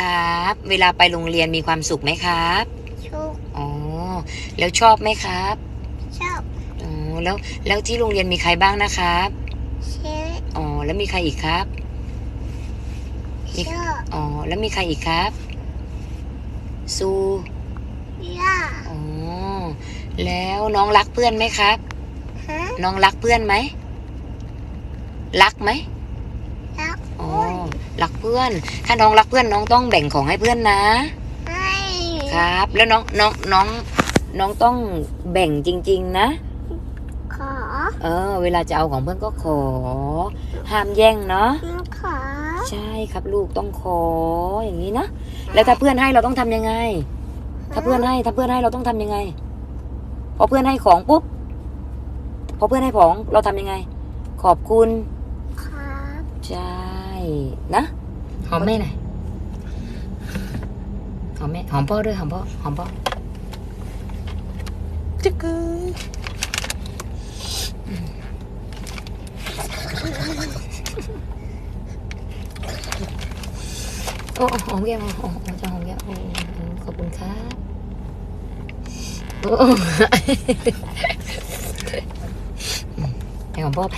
ครับ เวลาไปโรงเรียนมีความสุขไหมครับชุกอ๋อแล้วชอบไหมครับชอบอ๋อแล้วแล้วที่โรงเรียนมีใครบ้างนะครับเชื่ออ๋อแล้วมีใครอีกครับเชื่ออ๋อแล้วมีใครอีกครับซูย่าอ๋อแล้วน้องรักเพื่อนไหมครับ ฮะน้องรักเพื่อนไหมรักไหมรัก อ๋ออ้วนรักเพื่อน ถ้าน้องรักเพื่อนน้องต้องแบ่งของให้เพื่อนนะให้ครับ แล้วน้องน้องน้องน้องต้องแบ่งจริง ๆ นะ ขอเออ เวลาจะเอาของเพื่อนก็ขอ ห้ามแย่งเนาะ ขอใช่ครับลูกต้องขออย่างนี้นะ แล้วถ้าเพื่อนให้เราต้องทำยังไง ถ้าเพื่อนให้ถ้าเพื่อนให้เราต้องทำยังไง พอเพื่อนให้ของปุ๊บ พอเพื่อนให้ของเราทำยังไง ขอบคุณครับใช่ นะหอมแม่หน่อยหอมแม่หอมพ่อด้วยหอมพ่อหอมพ่อจึ๊กกึ๊ยโอ้หอมแก้มโอ้โอ้จะหอมแก้มโอ้ขอบคุณครับโอ้ให้หอมพ่อไป